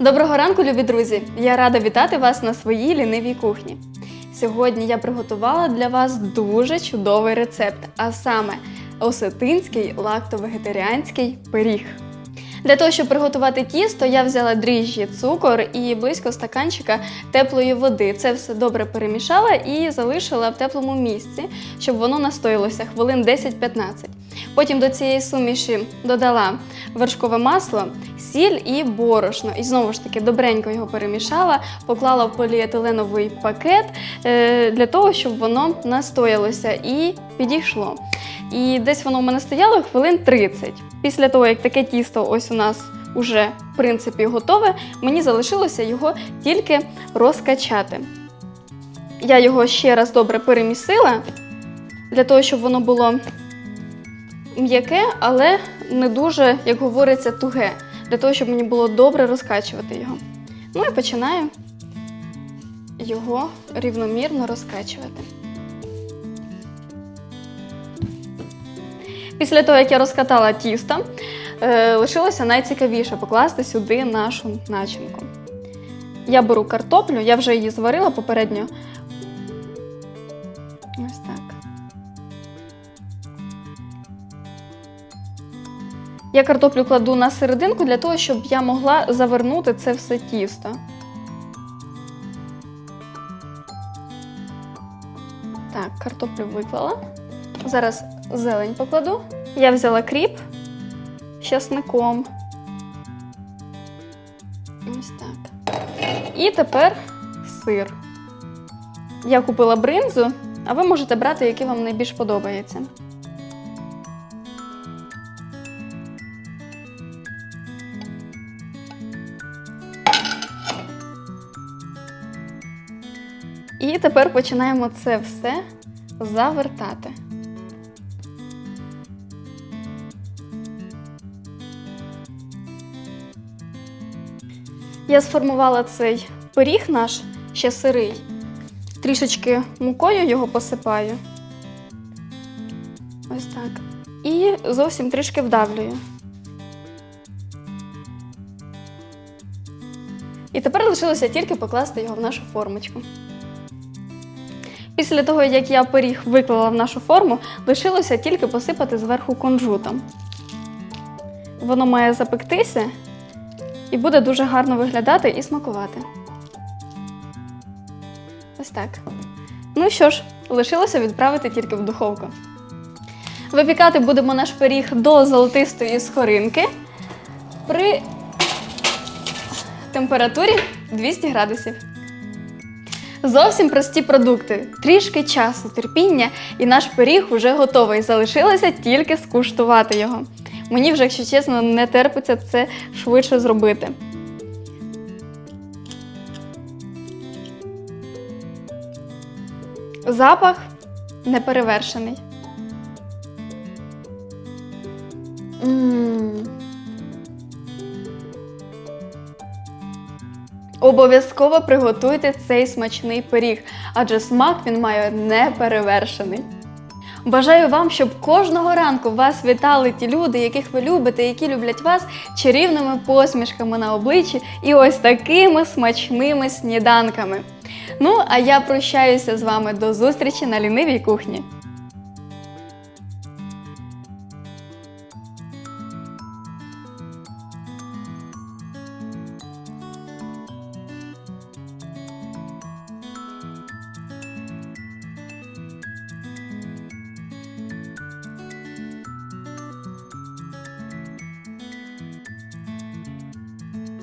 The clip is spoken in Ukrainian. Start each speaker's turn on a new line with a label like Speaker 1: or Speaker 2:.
Speaker 1: Доброго ранку, любі друзі! Я рада вітати вас на своїй лінивій кухні. Сьогодні я приготувала для вас дуже чудовий рецепт, а саме осетинський лактовегетаріанський пиріг. Для того, щоб приготувати тісто, я взяла дріжджі, цукор і близько стаканчика теплої води. Це все добре перемішала і залишила в теплому місці, щоб воно настоїлося хвилин 10-15. Потім до цієї суміші додала вершкове масло, сіль і борошно. І знову ж таки добренько його перемішала, поклала в поліетиленовий пакет е, для того, щоб воно настоялося і підійшло. І десь воно в мене стояло хвилин 30. Після того, як таке тісто ось у нас уже в принципі готове, мені залишилося його тільки розкачати. Я його ще раз добре перемісила для того, щоб воно було м'яке, але не дуже, як говориться, туге. Для того, щоб мені було добре розкачувати його. Ну і починаю його рівномірно розкачувати. Після того, як я розкатала тісто, е, лишилося найцікавіше покласти сюди нашу начинку. Я беру картоплю, я вже її зварила попередньо. Ось так. Я картоплю кладу на серединку для того, щоб я могла завернути це все тісто. Так, картоплю виклала. Зараз зелень покладу. Я взяла кріп з часником. Ось так. І тепер сир. Я купила бринзу, а ви можете брати, який вам найбільш подобається. І тепер починаємо це все завертати. Я сформувала цей пиріг наш ще сирий. Трішечки мукою його посипаю. Ось так. І зовсім трішки вдавлюю. І тепер лишилося тільки покласти його в нашу формочку. Після того, як я пиріг виклала в нашу форму, лишилося тільки посипати зверху кунжутом. Воно має запектися і буде дуже гарно виглядати і смакувати. Ось так. Ну що ж, лишилося відправити тільки в духовку. Випікати будемо наш пиріг до золотистої скоринки при температурі 200 градусів. Зовсім прості продукти, трішки часу, терпіння, і наш пиріг вже готовий. Залишилося тільки скуштувати його. Мені вже, якщо чесно, не терпиться це швидше зробити. Запах неперевершений. М. Обов'язково приготуйте цей смачний пиріг, адже смак він має неперевершений. Бажаю вам, щоб кожного ранку вас вітали ті люди, яких ви любите, які люблять вас чарівними посмішками на обличчі і ось такими смачними сніданками. Ну, а я прощаюся з вами до зустрічі на лінивій кухні.